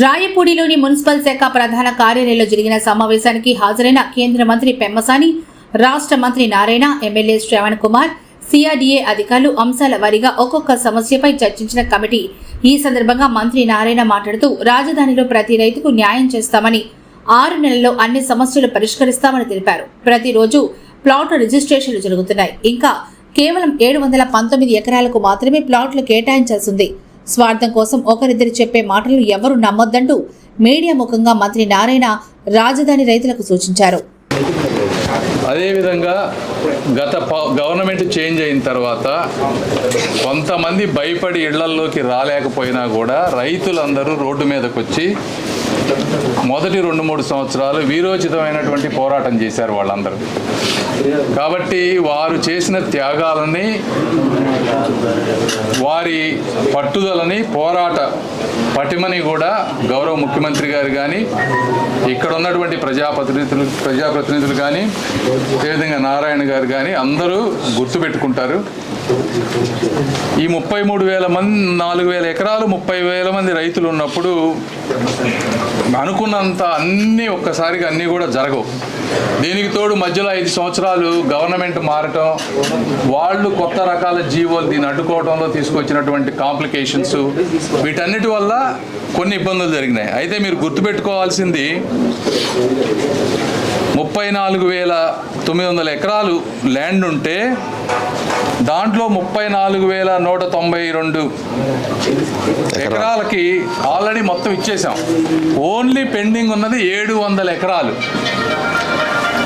రాయపూడిలోని municipal శాఖ ప్రధాన కార్యాలయంలో జరిగిన సమావేశానికి హాజరైన కేంద్ర మంత్రి పెమ్మసాని రాష్ట్ర మంత్రి నారాయణ ఎమ్మెల్యే శ్రవణ్ కుమార్ సిఆర్డీఏ అధికారులు అంశాల వారీగా ఒక్కొక్క సమస్యపై చర్చించిన కమిటీ. ఈ సందర్భంగా మంత్రి నారాయణ మాట్లాడుతూ రాజధానిలో ప్రతి రైతుకు న్యాయం చేస్తామని ఆరు నెలల్లో అన్ని సమస్యలు పరిష్కరిస్తామని తెలిపారు. ప్రతిరోజు ప్లాట్ రిజిస్ట్రేషన్లు జరుగుతున్నాయి. ఇంకా కేవలం ఏడు వందల పంతొమ్మిది ఎకరాలకు మాత్రమే ప్లాట్లు కేటాయించాల్సింది స్వార్థం కోసం ఒకరిద్దరు చెప్పే మాటలు ఎవరు నమ్మొద్దంటూ మీడియా ముఖంగా మంత్రి నారాయణ రాజధాని రైతులకు సూచించారు. అదేవిధంగా గత ప- గవర్నమెంట్ చేంజ్ అయిన తర్వాత కొంతమంది భయపడి ఇళ్ళల్లోకి రాలేకపోయినా కూడా రైతులందరూ రోడ్డు మీదకి వచ్చి మొదటి రెండు మూడు సంవత్సరాలు వీరోచితమైనటువంటి పోరాటం చేశారు వాళ్ళందరూ. కాబట్టి వారు చేసిన త్యాగాలని వారి పట్టుదలని పోరాట పటిమని కూడా గౌరవ ముఖ్యమంత్రి గారు కానీ ఇక్కడ ఉన్నటువంటి ప్రజాప్రతినిధులు ప్రజాప్రతినిధులు కానీ అదేవిధంగా నారాయణ గారు కానీ అందరూ గుర్తుపెట్టుకుంటారు. ఈ ముప్పై మూడు వేల మంది నాలుగు వేల ఎకరాలు ముప్పై వేల మంది రైతులు ఉన్నప్పుడు అనుకున్నంత అన్నీ ఒక్కసారిగా అన్నీ కూడా జరగవు. దీనికి తోడు మధ్యలో ఐదు సంవత్సరాలు గవర్నమెంట్ మారటం వాళ్ళు కొత్త రకాల జీవోలు దీన్ని అడ్డుకోవడంలో తీసుకొచ్చినటువంటి కాంప్లికేషన్స్ వీటన్నిటి వల్ల కొన్ని ఇబ్బందులు జరిగినాయి. అయితే మీరు గుర్తుపెట్టుకోవాల్సింది ముప్పై నాలుగు వేల తొమ్మిది వందల ఎకరాలు ల్యాండ్ ఉంటే దాంట్లో ముప్పై నాలుగు వేల నూట తొంభై రెండు ఎకరాలకి ఆల్రెడీ మొత్తం ఇచ్చేసాం. ఓన్లీ పెండింగ్ ఉన్నది ఏడు వందల ఎకరాలు.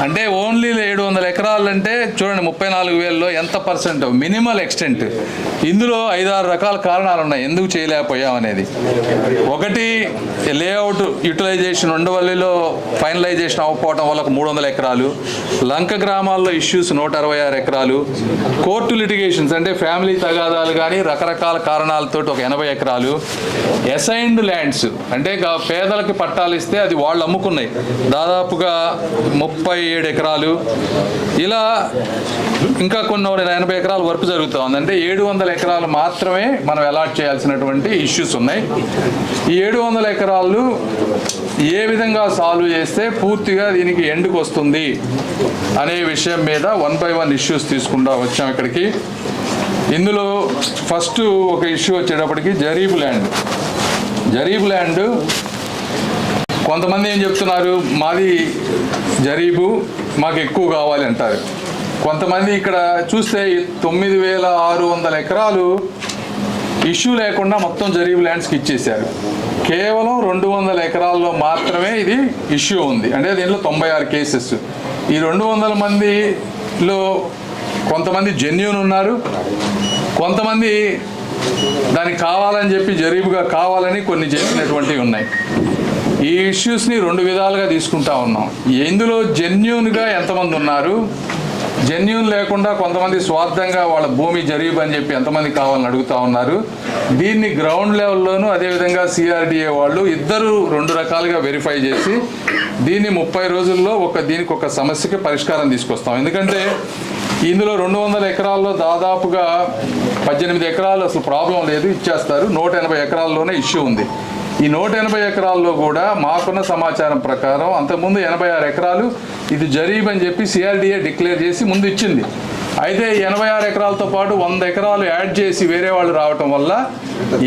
అంటే ఓన్లీ ఏడు వందల ఎకరాలు అంటే చూడండి ముప్పై నాలుగు వేలలో ఎంత పర్సెంట్? Minimal extent. ఇందులో ఐదారు రకాల కారణాలు ఉన్నాయి. ఎందుకు చేయలేకపోయాం అనేది ఒకటి లేఅవుట్ యూటిలైజేషన్ ఉండవల్లిలో ఫైనలైజేషన్ అవ్వకపోవడం వల్ల మూడు వందల ఎకరాలు. లంక గ్రామాల్లో ఇష్యూస్ నూట అరవై ఆరు ఎకరాలు. కోర్టు లిటిగేషన్స్ అంటే ఫ్యామిలీ తగాదాలు కానీ రకరకాల కారణాలతో ఒక ఎనభై ఎకరాలు. అసైన్డ్ ల్యాండ్స్ అంటే పేదలకి పట్టాలు ఇస్తే అది వాళ్ళు అమ్ముకున్నాయి. దాదాపుగా ముప్పై ఏడు ఎకరాలు. ఇలా ఇంకా కొన్ని ఎనభై ఎకరాల వర్క్ జరుగుతుంది అంటే ఏడు వందల ఎకరాలు మాత్రమే మనం అలాట్ చేయాల్సినటువంటి ఇష్యూస్ ఉన్నాయి. ఈ ఏడు వందల ఎకరాలు ఏ విధంగా సాల్వ్ చేస్తే పూర్తిగా దీనికి ఎండుకు వస్తుంది అనే విషయం మీద వన్ బై వన్ ఇష్యూస్ తీసుకుంటా వచ్చాం ఇక్కడికి. ఇందులో ఫస్ట్ ఒక ఇష్యూ వచ్చేటప్పటికి జరీబ్ ల్యాండ్ జరీబ్ ల్యాండ్ కొంతమంది ఏం చెప్తున్నారు? మాది జరీబు మాకు ఎక్కువ కావాలి అంటారు. కొంతమంది ఇక్కడ చూస్తే తొమ్మిది వేల ఆరు వందల ఎకరాలు ఇష్యూ లేకుండా మొత్తం జరీబు ల్యాండ్స్కి ఇచ్చేశారు. కేవలం రెండు వందల ఎకరాల్లో మాత్రమే ఇది ఇష్యూ ఉంది. అంటే దీంట్లో తొంభై ఆరు కేసెస్. ఈ రెండు వందల మందిలో కొంతమంది జెన్యున్ ఉన్నారు. కొంతమంది దానికి కావాలని చెప్పి జరీబుగా కావాలని కొన్ని చేసినటువంటివి ఉన్నాయి. ఈ ఇష్యూస్ని రెండు విధాలుగా తీసుకుంటా ఉన్నాం. ఇందులో జెన్యున్గా ఎంతమంది ఉన్నారు? జెన్యున్ లేకుండా కొంతమంది స్వార్థంగా వాళ్ళ భూమి జరీబ్ అని చెప్పి ఎంతమంది కావాలని అడుగుతా ఉన్నారు. దీన్ని గ్రౌండ్ లెవెల్లోనూ అదేవిధంగా సిఆర్డిఏ వాళ్ళు ఇద్దరు రెండు రకాలుగా వెరిఫై చేసి దీన్ని ముప్పై రోజుల్లో ఒక దీనికి ఒక సమస్యకి పరిష్కారం తీసుకొస్తాం. ఎందుకంటే ఇందులో రెండు వందల ఎకరాల్లో దాదాపుగా పద్దెనిమిది ఎకరాలు అసలు ప్రాబ్లం లేదు. ఇచ్చేస్తారు. నూట ఎనభై ఎకరాల్లోనే ఇష్యూ ఉంది. ఈ నూట ఎనభై ఎకరాల్లో కూడా మాకున్న సమాచారం ప్రకారం అంతకుముందు ఎనభై ఆరు ఎకరాలు ఇది జరీబ్ అని చెప్పి సిఆర్డిఏ డిక్లేర్ చేసి ముందు ఇచ్చింది అయితే ఎనభై ఆరు ఎకరాలతో పాటు వంద ఎకరాలు యాడ్ చేసి వేరే వాళ్ళు రావటం వల్ల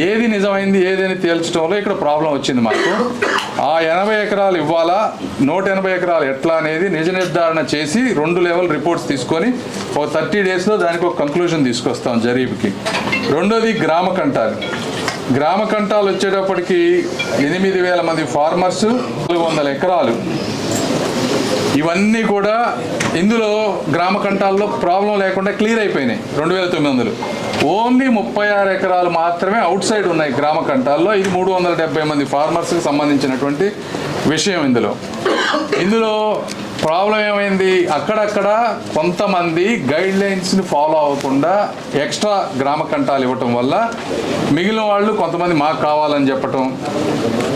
ఏది నిజమైంది ఏదని తేల్చడంలో ఇక్కడ ప్రాబ్లం వచ్చింది మాకు. ఆ ఎనభై ఎకరాలు ఇవ్వాలా నూట ఎనభై ఎకరాలు ఎట్లా అనేది నిజ నిర్ధారణ చేసి రెండు లెవెల్ రిపోర్ట్స్ తీసుకొని ఒక థర్టీ డేస్లో దానికి ఒక కంక్లూజన్ తీసుకొస్తాం జరీబ్కి. రెండోది గ్రామ కంటారు గ్రామ కంటాలు వచ్చేటప్పటికి ఎనిమిది వేల మంది ఫార్మర్స్ నాలుగు వందల ఎకరాలు. ఇవన్నీ కూడా ఇందులో గ్రామ కంటాల్లో ప్రాబ్లం లేకుండా క్లియర్ అయిపోయినాయి రెండు వేల తొమ్మిది వందలు. ఓన్లీ ముప్పై ఆరు ఎకరాలు మాత్రమే అవుట్ సైడ్ ఉన్నాయి గ్రామ కంటాల్లో. ఇది మూడు వందల డెబ్బై మంది ఫార్మర్స్కి సంబంధించినటువంటి విషయం ఇందులో. ఇందులో ప్రాబ్లం ఏమైంది? అక్కడక్కడ కొంతమంది గైడ్ లైన్స్ని ఫాలో అవ్వకుండా ఎక్స్ట్రా గ్రామ కంఠాలు ఇవ్వటం వల్ల మిగిలిన వాళ్ళు కొంతమంది మాకు కావాలని చెప్పటం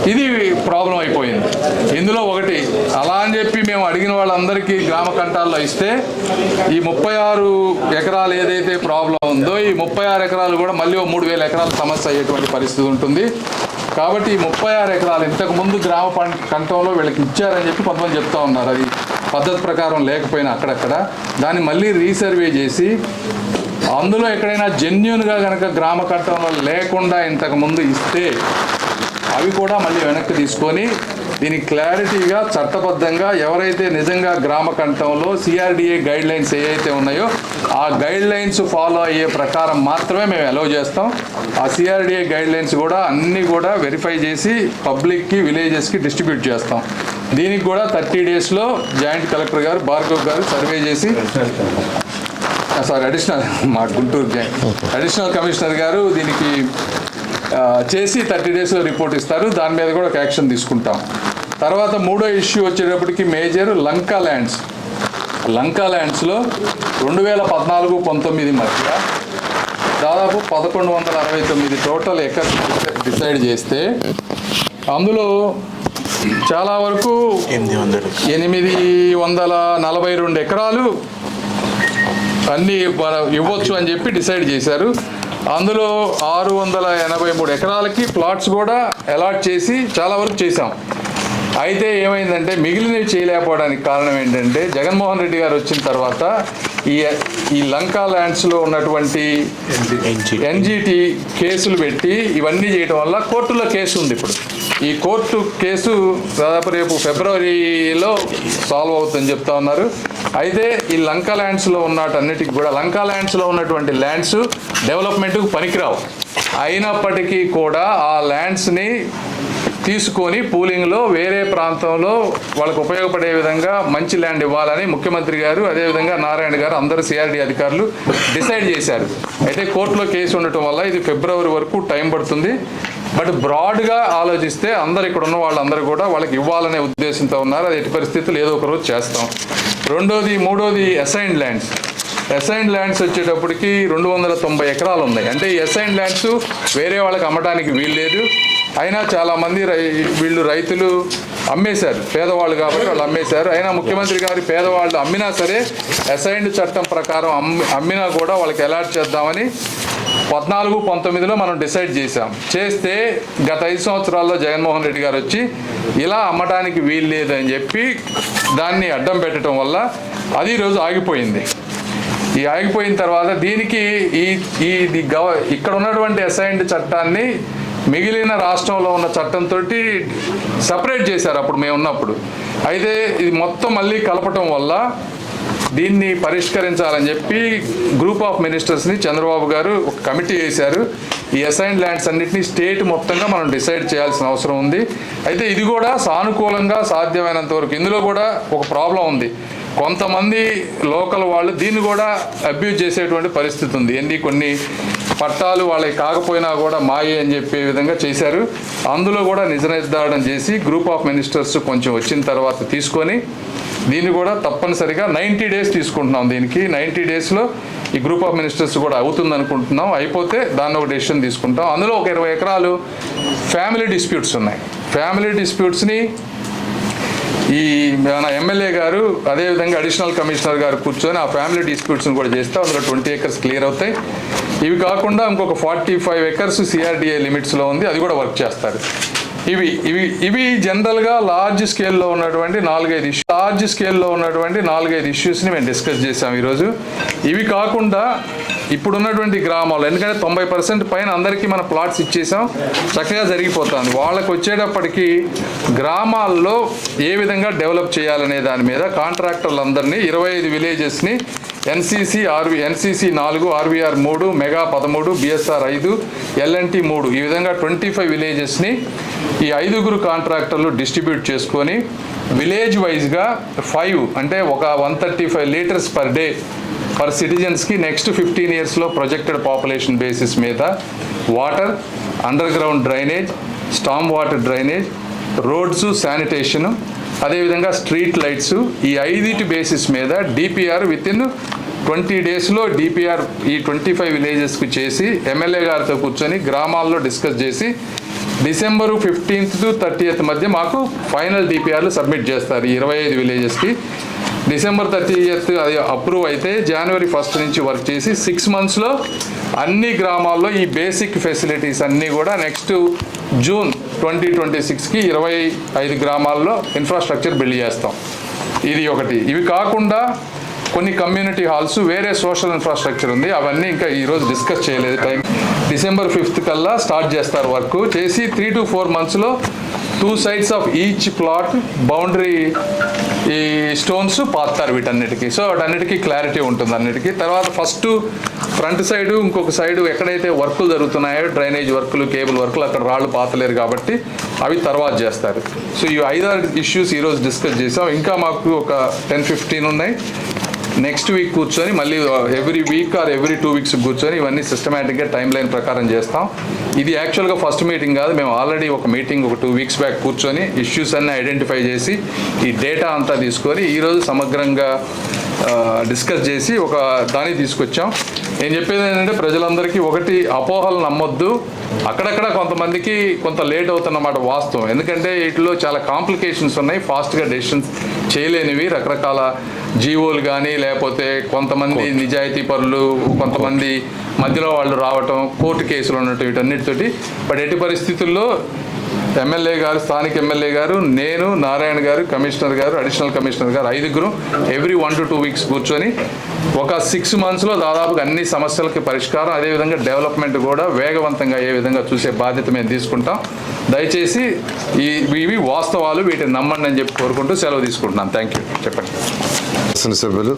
ఇది ప్రాబ్లం అయిపోయింది. ఇందులో ఒకటి అలా అని చెప్పి మేము అడిగిన వాళ్ళందరికీ గ్రామ కంటాల్లో ఇస్తే ఈ ముప్పై ఆరు ఎకరాలు ఏదైతే ప్రాబ్లం ఉందో ఈ ముప్పై ఆరు ఎకరాలు కూడా మళ్ళీ ఓ మూడు వేల ఎకరాల సమస్య అయ్యేటువంటి పరిస్థితి ఉంటుంది. కాబట్టి ఈ ముప్పై ఆరు ఎకరాలు ఇంతకు ముందు గ్రామ పం- కంఠంలో వీళ్ళకి ఇచ్చారని చెప్పి కొంతమంది చెప్తా ఉన్నారు. అది పద్ధతి ప్రకారం లేకపోయినా అక్కడక్కడ దాన్ని మళ్ళీ రీసర్వే చేసి అందులో ఎక్కడైనా జెన్యున్గా కనుక గ్రామ కట్టంలో లేకుండా ఇంతకుముందు ఇస్తే అవి కూడా మళ్ళీ వెనక్కి తీసుకొని దీని క్లారిటీగా చట్టబద్ధంగా ఎవరైతే నిజంగా గ్రామ కంఠంలో సిఆర్డిఏ గైడ్ లైన్స్ ఏవైతే ఉన్నాయో ఆ గైడ్ లైన్స్ ఫాలో అయ్యే ప్రకారం మాత్రమే మేము అలౌ చేస్తాం. ఆ సిఆర్డిఏ గైడ్ లైన్స్ కూడా అన్నీ కూడా వెరిఫై చేసి పబ్లిక్కి విలేజెస్కి డిస్ట్రిబ్యూట్ చేస్తాం. దీనికి కూడా థర్టీ డేస్లో జాయింట్ కలెక్టర్ గారు భార్గవ్ గారు సర్వే చేసి సారీ అడిషనల్ మా గుంటూరు జాయింట్ అడిషనల్ కమిషనర్ గారు దీనికి చేసి థర్టీ డేస్లో రిపోర్ట్ ఇస్తారు. దాని మీద కూడా ఒక యాక్షన్ తీసుకుంటాం. తర్వాత మూడో ఇష్యూ వచ్చేటప్పటికి మేజర్ లంకా ల్యాండ్స్. లంకా ల్యాండ్స్లో రెండు వేల పద్నాలుగు పంతొమ్మిది మధ్య దాదాపు పదకొండు వందల అరవై తొమ్మిది టోటల్ ఎకర్స్ డిసైడ్ చేస్తే అందులో చాలా వరకు ఎనిమిది వందలు. నలభై రెండు ఎకరాలు అన్నీ మన ఇవ్వచ్చు అని చెప్పి డిసైడ్ చేశారు. అందులో ఆరు వందల ఎనభై మూడు ఎకరాలకి ప్లాట్స్ కూడా అలాట్ చేసి చాలా వరకు చేశాం. అయితే ఏమైందంటే మిగిలినవి చేయలేకపోవడానికి కారణం ఏంటంటే జగన్మోహన్ రెడ్డి గారు వచ్చిన తర్వాత ఈ ఈ లంకా ల్యాండ్స్లో ఉన్నటువంటి ఎన్జీ ఎన్జిటి కేసులు పెట్టి ఇవన్నీ చేయడం వల్ల కోర్టులో కేసు ఉంది ఇప్పుడు. ఈ కోర్టు కేసు దాదాపు రేపు ఫిబ్రవరిలో సాల్వ్ అవుతుందని చెప్తా ఉన్నారు. అయితే ఈ లంకా ల్యాండ్స్లో ఉన్నటన్నిటికి కూడా లంకా ల్యాండ్స్లో ఉన్నటువంటి ల్యాండ్స్ డెవలప్మెంట్కు పనికిరావు. అయినప్పటికీ కూడా ఆ ల్యాండ్స్ని తీసుకొని పూలింగ్లో వేరే ప్రాంతంలో వాళ్ళకు ఉపయోగపడే విధంగా మంచి ల్యాండ్ ఇవ్వాలని ముఖ్యమంత్రి గారు అదేవిధంగా నారాయణ గారు అందరు సిఆర్డి అధికారులు డిసైడ్ చేశారు. అయితే కోర్టులో కేసు ఉండటం వల్ల ఇది ఫిబ్రవరి వరకు టైం పడుతుంది. బట్ బ్రాడ్గా ఆలోచిస్తే అందరు ఇక్కడ ఉన్న వాళ్ళందరూ కూడా వాళ్ళకి ఇవ్వాలనే ఉద్దేశంతో ఉన్నారు. అది ఎట్టి పరిస్థితులు ఏదో ఒక రోజు చేస్తాం. రెండోది మూడోది అసైన్డ్ ల్యాండ్స్ అసైన్డ్ ల్యాండ్స్ వచ్చేటప్పటికి రెండు వందల తొంభై ఎకరాలు ఉన్నాయి. అంటే ఈ అసైన్డ్ ల్యాండ్స్ వేరే వాళ్ళకి అమ్మడానికి వీలు లేదు అయినా చాలామంది రై వీళ్ళు రైతులు అమ్మేశారు పేదవాళ్ళు కాబట్టి వాళ్ళు అమ్మేశారు. అయినా ముఖ్యమంత్రి గారి పేదవాళ్ళు అమ్మినా సరే అసైన్డ్ చట్టం ప్రకారం అమ్మి అమ్మినా కూడా వాళ్ళకి అలాట్ చేద్దామని పద్నాలుగు పంతొమ్మిదిలో మనం డిసైడ్ చేశాం. చేస్తే గత ఐదు సంవత్సరాల్లో జగన్మోహన్ రెడ్డి గారు వచ్చి ఇలా అమ్మటానికి వీలు లేదని చెప్పి దాన్ని అడ్డం పెట్టడం వల్ల అది ఈరోజు ఆగిపోయింది. ఈ ఆగిపోయిన తర్వాత దీనికి ఈ ఈ గవ ఇక్కడ ఉన్నటువంటి అసైన్డ్ చట్టాన్ని మిగిలిన రాష్ట్రంలో ఉన్న చట్టంతో సపరేట్ చేశారు అప్పుడు మేము ఉన్నప్పుడు. అయితే ఇది మొత్తం మళ్ళీ కలపటం వల్ల దీన్ని పరిష్కరించాలని చెప్పి గ్రూప్ ఆఫ్ మినిస్టర్స్ని చంద్రబాబు గారు ఒక కమిటీ వేశారు. ఈ అసైన్ ల్యాండ్స్ అన్నింటినీ స్టేట్ మొత్తంగా మనం డిసైడ్ చేయాల్సిన అవసరం ఉంది. అయితే ఇది కూడా సానుకూలంగా సాధ్యమైనంత వరకు ఇందులో కూడా ఒక ప్రాబ్లం ఉంది. కొంతమంది లోకల్ వాళ్ళు దీన్ని కూడా అబ్యూజ్ చేసేటువంటి పరిస్థితి ఉంది. ఎన్ని కొన్ని పట్టాలు వాళ్ళకి కాకపోయినా కూడా మాయే అని చెప్పే విధంగా చేశారు. అందులో కూడా నిజ నిర్ధారణ చేసి గ్రూప్ ఆఫ్ మినిస్టర్స్ కొంచెం వచ్చిన తర్వాత తీసుకొని దీన్ని కూడా తప్పనిసరిగా నైంటీ డేస్ తీసుకుంటున్నాం దీనికి. నైంటీ డేస్లో ఈ గ్రూప్ ఆఫ్ మినిస్టర్స్ కూడా అవుతుంది అనుకుంటున్నాం అయిపోతే దాన్ని ఒక డెసిషన్ తీసుకుంటాం. అందులో ఒక ఇరవై ఎకరాలు ఫ్యామిలీ డిస్ప్యూట్స్ ఉన్నాయి. ఫ్యామిలీ డిస్ప్యూట్స్ని ఈ మన ఎమ్మెల్యే గారు అదేవిధంగా అడిషనల్ కమిషనర్ గారు కూర్చొని ఆ ఫ్యామిలీ డిస్ప్యూట్స్ని కూడా చేస్తే అందులో ట్వంటీ ఎకర్స్ క్లియర్ అవుతాయి. ఇవి కాకుండా ఇంకొక ఫార్టీ ఫైవ్ ఎకర్స్ సిఆర్డిఏ లిమిట్స్లో ఉంది. అది కూడా వర్క్ చేస్తారు. ఇవి ఇవి ఇవి జనరల్గా లార్జ్ స్కేల్లో ఉన్నటువంటి నాలుగైదు ఇష్యూ లార్జ్ స్కేల్లో ఉన్నటువంటి నాలుగైదు ఇష్యూస్ని మేము డిస్కస్ చేసాం ఈరోజు. ఇవి కాకుండా ఇప్పుడున్నటువంటి గ్రామాలు ఎందుకంటే తొంభై పర్సెంట్ పైన అందరికీ మన ప్లాట్స్ ఇచ్చేసాం. చక్కగా జరిగిపోతుంది. వాళ్ళకు వచ్చేటప్పటికి గ్రామాల్లో ఏ విధంగా డెవలప్ చేయాలనే దాని మీద కాంట్రాక్టర్లందరినీ ఇరవై ఐదు విలేజెస్ని ఎన్సీసీ ఆర్వి ఎన్సీసీ నాలుగు ఆర్వీఆర్ మూడు మెగా పదమూడు బిఎస్ఆర్ ఐదు ఎల్ఎన్టీ మూడు. ఈ విధంగా ట్వంటీ ఫైవ్ విలేజెస్ని ఈ ఐదుగురు కాంట్రాక్టర్లు డిస్ట్రిబ్యూట్ చేసుకొని విలేజ్ వైజ్గా ఫైవ్ అంటే ఒక one thirty five litres per day for సిటిజన్స్కి next fifteen ఇయర్స్లో ప్రొజెక్టెడ్ పాపులేషన్ బేసిస్ మీద water underground drainage storm water drainage roads sanitation అదేవిధంగా స్ట్రీట్ లైట్స్ ఈ ఐదిటి బేసిస్ మీద డిపిఆర్ విత్ ఇన్ ట్వంటీ డేస్లో డిపిఆర్ ఈ ట్వంటీ ఫైవ్ విలేజెస్కి చేసి ఎమ్మెల్యే గారితో కూర్చొని గ్రామాల్లో డిస్కస్ చేసి డిసెంబరు ఫిఫ్టీన్త్ టు థర్టీయత్ మధ్య మాకు ఫైనల్ డిపిఆర్లు సబ్మిట్ చేస్తారు ఇరవై ఐదు విలేజెస్కి. డిసెంబర్ థర్టీయత్ అది అప్రూవ్ అయితే జనవరి ఫస్ట్ నుంచి వర్క్ చేసి సిక్స్ మంత్స్లో అన్ని గ్రామాల్లో ఈ బేసిక్ ఫెసిలిటీస్ అన్నీ కూడా నెక్స్ట్ జూన్ ట్వంటీ ట్వంటీ సిక్స్కి ఇరవై ఐదు గ్రామాల్లో ఇన్ఫ్రాస్ట్రక్చర్ బిల్డ్ చేస్తాం. ఇది ఒకటి. ఇవి కాకుండా కొన్ని కమ్యూనిటీ హాల్స్ వేరే సోషల్ ఇన్ఫ్రాస్ట్రక్చర్ ఉంది. అవన్నీ ఇంకా ఈరోజు డిస్కస్ చేయలేదు. టైం డిసెంబర్ ఫిఫ్త్ కల్లా స్టార్ట్ చేస్తారు వర్క్. చేసి త్రీ టు ఫోర్ మంత్స్లో two sides of each plot boundary ఈ స్టోన్స్ పాతారు వీటన్నిటికీ. సో వాటన్నిటికీ క్లారిటీ ఉంటుంది అన్నిటికీ. తర్వాత ఫస్ట్ ఫ్రంట్ సైడ్ ఇంకొక సైడ్ ఎక్కడైతే వర్కులు జరుగుతున్నాయో డ్రైనేజ్ వర్కులు కేబుల్ వర్కులు అక్కడ రాళ్ళు పాతలేరు కాబట్టి అవి తర్వాత చేస్తారు. సో ఈ ఐదారు ఇష్యూస్ ఈరోజు డిస్కస్ చేసాం ఇంకా మాకు ఒక టెన్ ఫిఫ్టీన్ ఉన్నాయి. నెక్స్ట్ వీక్ కూర్చొని మళ్ళీ every week or every two weeks కూర్చొని ఇవన్నీ సిస్టమేటిక్గా టైం లైన్ ప్రకారం చేస్తాం. ఇది యాక్చువల్గా ఫస్ట్ మీటింగ్ కాదు మేము ఆల్రెడీ ఒక మీటింగ్ ఒక టూ వీక్స్ బ్యాక్ కూర్చొని ఇష్యూస్ అన్నీ ఐడెంటిఫై చేసి ఈ డేటా అంతా తీసుకొని ఈరోజు సమగ్రంగా డిస్కస్ చేసి ఒక దాన్ని తీసుకొచ్చాం. నేను చెప్పేది ఏంటంటే ప్రజలందరికీ ఒకటి అపోహలు నమ్మొద్దు. అక్కడక్కడ కొంతమందికి కొంత లేట్ అవుతున్నమాట వాస్తవం. ఎందుకంటే వీటిలో చాలా కాంప్లికేషన్స్ ఉన్నాయి. ఫాస్ట్గా డెసిషన్స్ చేయలేనివి. రకరకాల జీవోలు కానీ లేకపోతే కొంతమంది నిజాయితీ పరులు కొంతమంది మధ్యలో వాళ్ళు రావటం కోర్టు కేసులు ఉన్నట్టు వీటన్నిటితోటి. బట్ ఎట్టి పరిస్థితుల్లో ఎమ్మెల్యే గారు స్థానిక ఎమ్మెల్యే గారు నేను నారాయణ గారు కమిషనర్ గారు అడిషనల్ కమిషనర్ గారు ఐదుగురు every one to two weeks కూర్చొని ఒక సిక్స్ మంత్స్లో దాదాపుగా అన్ని సమస్యలకి పరిష్కారం అదేవిధంగా డెవలప్మెంట్ కూడా వేగవంతంగా ఏ విధంగా చూసే బాధ్యత మేము తీసుకుంటాం. దయచేసి ఈ ఇవి వాస్తవాలు వీటిని నమ్మండి అని చెప్పి కోరుకుంటూ సెలవు తీసుకుంటున్నాను. థ్యాంక్ యూ చెప్పండి. సభ్యులు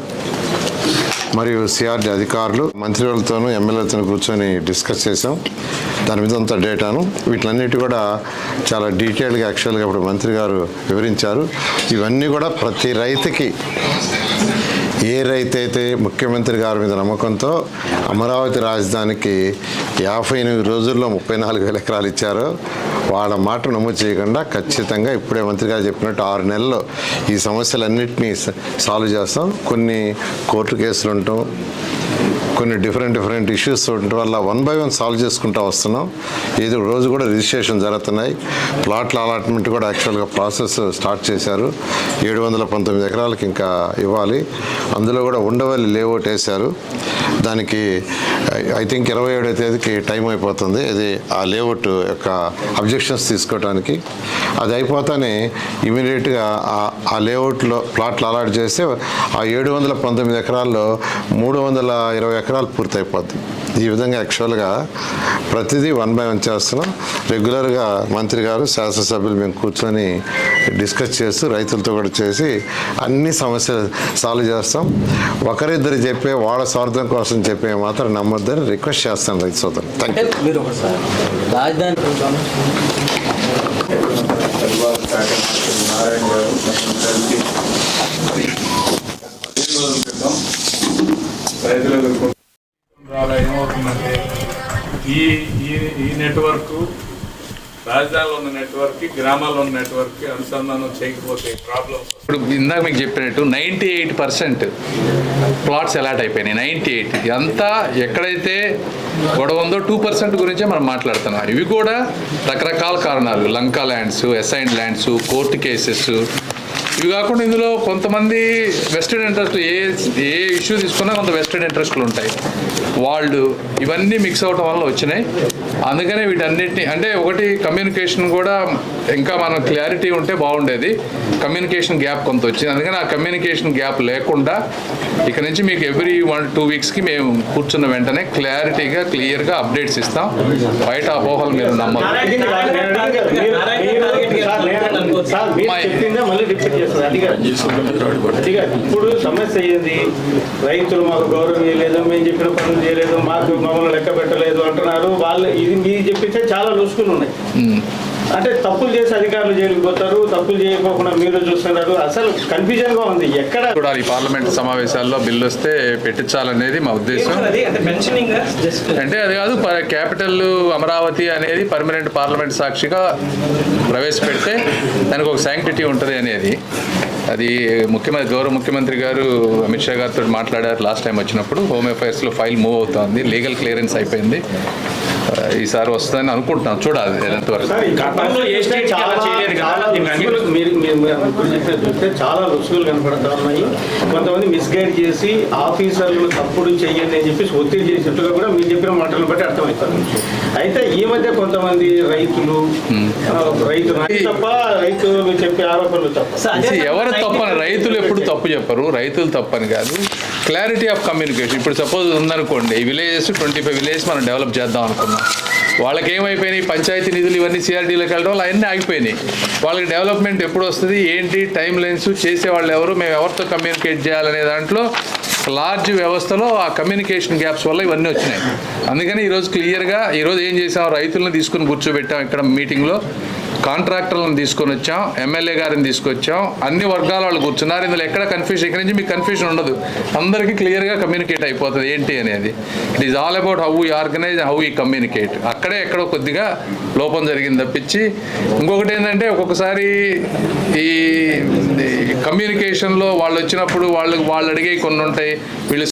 మరియు సిఆర్డి అధికారులు మంత్రివర్లతోనూ ఎమ్మెల్యేలతో కూర్చొని డిస్కస్ చేసాం దాని మీద అంత డేటాను. వీటిలన్నిటి కూడా చాలా డీటెయిల్గా యాక్చువల్గా ఇప్పుడు మంత్రి గారు వివరించారు. ఇవన్నీ కూడా ప్రతి రైతుకి ఏ రైతు అయితే ముఖ్యమంత్రి గారి మీద నమ్మకంతో అమరావతి రాజధానికి యాభై ఎనిమిది రోజుల్లో ముప్పై నాలుగు వేల ఎకరాలు ఇచ్చారో వాళ్ళ మాట నమోదు చేయకుండా ఖచ్చితంగా ఇప్పుడే మంత్రి గారు చెప్పినట్టు ఆరు నెలల్లో ఈ సమస్యలన్నింటినీ స- సాల్వ్ చేస్తాం. కొన్ని కోర్టు కేసులు ఉంటాం కొన్ని డిఫరెంట్ డిఫరెంట్ ఇష్యూస్ ఉండటం వల్ల వన్ బై వన్ సాల్వ్ చేసుకుంటూ వస్తున్నాం. ఏదో రోజు కూడా రిజిస్ట్రేషన్ జరుగుతున్నాయి. ప్లాట్ల అలాట్మెంట్ కూడా యాక్చువల్గా ప్రాసెస్ స్టార్ట్ చేశారు. ఏడు వందల పంతొమ్మిది ఎకరాలకు ఇంకా ఇవ్వాలి. అందులో కూడా ఉండవల్లి లేఅవుట్ వేశారు. దానికి ఐ థింక్ ఇరవై ఏడో తేదీకి టైం అయిపోతుంది. అది ఆ లేఅవుట్ యొక్క అబ్జెక్షన్స్ తీసుకోవడానికి అది అయిపోతానే ఇమీడియట్గా ఆ లేఅవుట్లో ప్లాట్లు అలాట్ చేస్తే ఆ ఏడు వందల పంతొమ్మిది ఎకరాల్లో మూడు వందల ఇరవై ఎకరాలు పూర్తయిపోద్ది. ఈ విధంగా యాక్చువల్గా ప్రతిదీ వన్ బై వన్ చేస్తున్నాం. రెగ్యులర్గా మంత్రి గారు శాసనసభ్యులు మేము కూర్చొని డిస్కస్ చేస్తూ రైతులతో కూడా చేసి అన్ని సమస్యలు సాల్వ్ చేస్తాం. ఒకరిద్దరు చెప్పే వాళ్ళ స్వార్థం కోసం చెప్పే మాత్రం నమ్మొద్దని రిక్వెస్ట్ చేస్తాను రైతు సోదరు థ్యాంక్ మీరు ఒకసారి రాజధాని ఏమవుతుందంటే ఈ ఈ ఈ నెట్వర్క్ రాజధానిలో ఉన్న నెట్వర్క్ గ్రామాల్లో ఉన్న నెట్వర్క్ అనుసంధానం చేయకపోతే ప్రాబ్లమ్స్ ఇప్పుడు ఇందాక మీకు చెప్పినట్టు ninety eight percent plots allot అయిపోయినాయి నైంటీ ఎయిట్. అంతా ఎక్కడైతే గొడవ ఉందో టూ పర్సెంట్ గురించే మనం మాట్లాడుతున్నాం. ఇవి కూడా రకరకాల కారణాలు Lanka lands assign lands court cases ఇవి కాకుండా ఇందులో కొంతమంది వెస్టెడ్ ఇంట్రెస్ట్ ఏ ఏ ఇష్యూ తీసుకున్నా కొంత వెస్టెడ్ ఇంట్రెస్ట్లు ఉంటాయి. వాళ్ళు ఇవన్నీ మిక్స్ అవటం వల్ల వచ్చినాయి. అందుకనే వీటన్నిటిని అంటే ఒకటి కమ్యూనికేషన్ కూడా ఇంకా మనం క్లారిటీ ఉంటే బాగుండేది. కమ్యూనికేషన్ గ్యాప్ కొంత వచ్చింది. అందుకని ఆ కమ్యూనికేషన్ గ్యాప్ లేకుండా ఇక నుంచి మీకు ఎవ్రీ వన్ టూ వీక్స్కి మేము కూర్చున్న వెంటనే క్లారిటీగా క్లియర్గా అప్డేట్స్ ఇస్తాం. బయట అపోహలు మీరు నమ్మరు. ఇప్పుడు సమస్య ఏంది? రైతులు మాకు గౌరవం ఇవ్వలేదు మేము చెప్పిన పనులు చేయలేదు మాకు మమ్మల్ని లెక్క పెట్టలేదు అంటున్నారు. వాళ్ళు ఇది మీరు చెప్పించే చాలా లూసుకులు ఉన్నాయి. అంటే తప్పులు చేసి అధికారులు జైలుకు పోతారు తప్పులు చేయకోకుండా మీరు చూస్తున్నారు. అసలు కన్ఫ్యూజన్గా ఉంది. ఎక్కడ చూడాలి ఈ పార్లమెంట్ సమావేశాల్లో బిల్లు వస్తే పెట్టించాలనేది మా ఉద్దేశం. అది అంటే పెన్షనింగ్ జస్ట్ అంటే అది కాదు క్యాపిటల్ అమరావతి అనేది పర్మనెంట్ పార్లమెంట్ సాక్షిగా ప్రవేశపెడితే దానికి ఒక శాంక్టిటీ ఉంటుంది అనేది. అది ముఖ్యమంత్రి గౌరవ ముఖ్యమంత్రి గారు అమిత్ షా గారితో మాట్లాడారు లాస్ట్ టైం వచ్చినప్పుడు. హోమ్ అఫైర్స్లో ఫైల్ మూవ్ అవుతోంది. లీగల్ క్లియరెన్స్ అయిపోయింది. ఈసారి వస్తుందని అనుకుంటున్నాం. చూడాలి ఎంతవరకు చూస్తే చాలా రుసుములు కనపడతా ఉన్నాయి. కొంతమంది మిస్గైడ్ చేసి ఆఫీసర్లు తప్పుడు చెయ్యండి అని చెప్పేసి ఒత్తిడి చేసినట్టుగా కూడా మీరు చెప్పిన మాటలను బట్టి అర్థమవుతుంది. అయితే ఈ మధ్య కొంతమంది రైతులు రైతు తప్ప రైతులు చెప్పే ఆరోపణలు తప్ప. ఎవరు రైతు తప్పని రైతులు ఎప్పుడు తప్పు చెప్పరు రైతులు తప్పని కాదు. క్లారిటీ ఆఫ్ కమ్యూనికేషన్ ఇప్పుడు సపోజ్ ఉందనుకోండి ఈ విలేజెస్ ట్వంటీ ఫైవ్ విలేజ్ మనం డెవలప్ చేద్దాం అనుకున్నాం. వాళ్ళకి ఏమైపోయినాయి పంచాయతీ నిధులు ఇవన్నీ సిఆర్డీలోకి వెళ్ళడం వల్ల అవన్నీ ఆగిపోయినాయి. వాళ్ళకి డెవలప్మెంట్ ఎప్పుడు వస్తుంది? ఏంటి? టైం లైన్స్ చేసే వాళ్ళు ఎవరు? మేము ఎవరితో కమ్యూనికేట్ చేయాలనే దాంట్లో లార్జ్ వ్యవస్థలో ఆ కమ్యూనికేషన్ గ్యాప్స్ వల్ల ఇవన్నీ వచ్చినాయి. అందుకని ఈరోజు క్లియర్గా ఈరోజు ఏం చేసాం? రైతులను తీసుకుని కూర్చోబెట్టాం ఇక్కడ మీటింగ్లో. కాంట్రాక్టర్లను తీసుకొని వచ్చాం ఎమ్మెల్యే గారిని తీసుకొచ్చాం. అన్ని వర్గాల వాళ్ళు కూర్చున్నారు. ఇందులో ఎక్కడ కన్ఫ్యూజన్ ఇక్కడ నుంచి మీకు కన్ఫ్యూజన్ ఉండదు. అందరికీ క్లియర్గా కమ్యూనికేట్ అయిపోతుంది. ఏంటి అనేది? It is all about how ఈ ఆర్గనైజ్ హౌ ఈ కమ్యూనికేట్ అక్కడే ఎక్కడో కొద్దిగా లోపం జరిగింది తప్పించి. ఇంకొకటి ఏంటంటే ఒక్కొక్కసారి ఈ కమ్యూనికేషన్లో వాళ్ళు వచ్చినప్పుడు వాళ్ళు వాళ్ళు అడిగే కొన్ని ఉంటాయి. వీళ్ళు